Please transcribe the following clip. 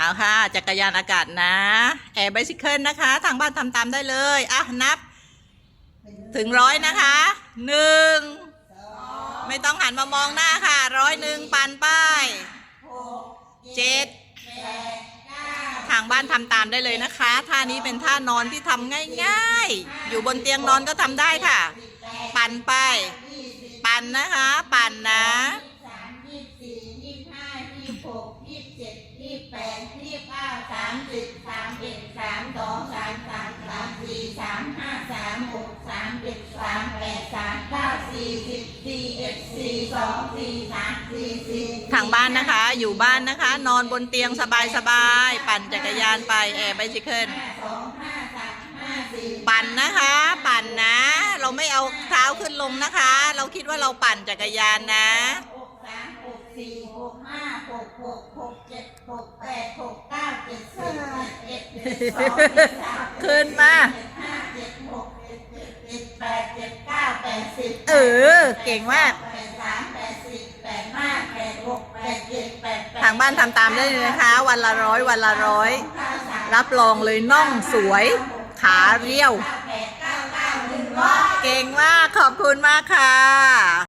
เอาค่ะ จักรยานอากาศนะแอร์ไบซิเคิลนะคะ ทางบ้านทำตามได้เลย อะ นับ ถึงร้อยนะคะหนึ่งไม่ต้องหันมามองหน้าค่ะร้อยหนึ่งปันป้ายเจ็ดทางบ้านทำตามได้เลยนะคะ ท่านี้เป็นท่านอนที่ทำง่ายๆ อยู่บนเตียงนอนก็ทำได้ค่ะ ปั่นไป ปั่นนะคะ ปั่นนะ สามยี่สี่ยี่ห้ายี่ หกยี่เจ็ดยี่แปดยี่เก้าสามสิบสามเอ็ดสามสองสามสามสามสี่สามห้าสามหกสามเจ็ดสามแปดสามเก้าสี่สิบสี่เอ็ดสี่สองสี่สามสี่สี่ทางบ้านนะคะ อยู่บ้านนะคะ นอนบนเตียงสบายๆปั่นจักรยานไปแอร์ไบซิเคิลห้าสองห้าสามห้าสี่ปั่นนะคะ ปั่นนะ เราไม่เอาเท้าขึ้นลงนะคะ เราคิดว่าเราปั่นจักรยานนะหก สามหกสี่หกห้าหกหกหกเจ็ดหกแปดหกเก้าเจ็ดสิบเอ็ดเจ็ดสองเจ็ดสามขึ้นมา เจ็ดห้าเจ็ดหกเจ็ดเจ็ดเจ็ดแปดเจ็ดเก้าแปดสิบ เออ เก่งมาก แปดสามแปดสี่แปดห้าแปดหกแปดเจ็ดแปดแปดทางบ้านทำตามได้เลยนะคะ วันละร้อยวันละร้อยเก้าสามรับรองเลยน่องสวย ขาเรียวแปดเก้าเก้าหนึ่งร้อย เก่งมาก ขอบคุณมากค่ะ